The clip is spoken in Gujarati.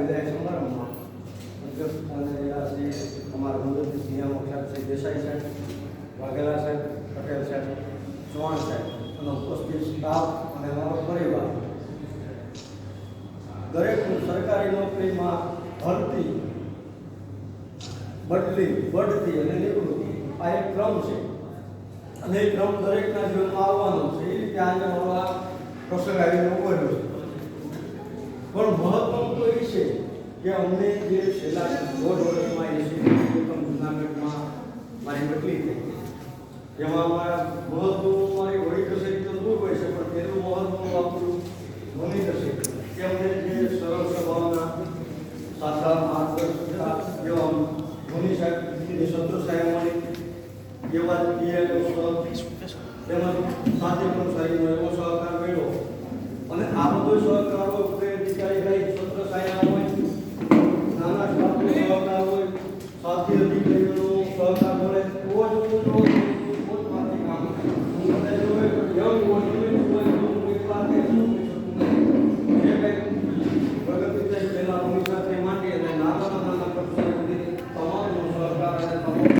વિદાય સમારંભમાં અધ્યક્ષસ્થાને રહ્યા શ્રી અમારા મદદની દેસાઈ સાહેબ, વાઘેલા સાહેબ, પટેલ સાહેબ, ચૌહાણ સાહેબ, અને ઉપસ્થિત સ્ટાફ અને અમારો પરિવાર. દરેક સરકારી નોકરીમાં ભરતી, બદલી, બઢતી અને નિવૃત્તિ, આ એક ક્રમ છે. અને એ ક્રમ દરેકના જીવનમાં આવવાનો છે. એ રીતે આજે મારો આ પ્રસંગ આવીને ઊભો રહ્યો છે પણ મહત્વનું તો એ છે કે અમને જે છેલ્લા દોઢ વર્ષમાં એસી જુનાગઢમાં મારી બદલી થઈ જેમાં અમારા મહત્વનું મારી વળી કસેરી તો દૂર હોય છે, પણ તેનું મહત્વનું આપણું ધોની થશે કે અમને જે સરળ સ્વભાવના સાચા માર્ગદર્શિકા જેવા ધોની સાહેબ સંતોષ સાહેબ મળી જેવા તેમજ સાથે પણ કર્મચારીનો એવો સહકાર મળ્યો અને આ બધો સહકાર હોય કે અધિકારી હોય સત્ર સાયા હોય નાના સ્ટાફનો સહકાર હોય સાથી અધિકારીઓનો સહકાર મળે તો જ પોતમાંથી કામ થાય અને જો એક યંગ હોય.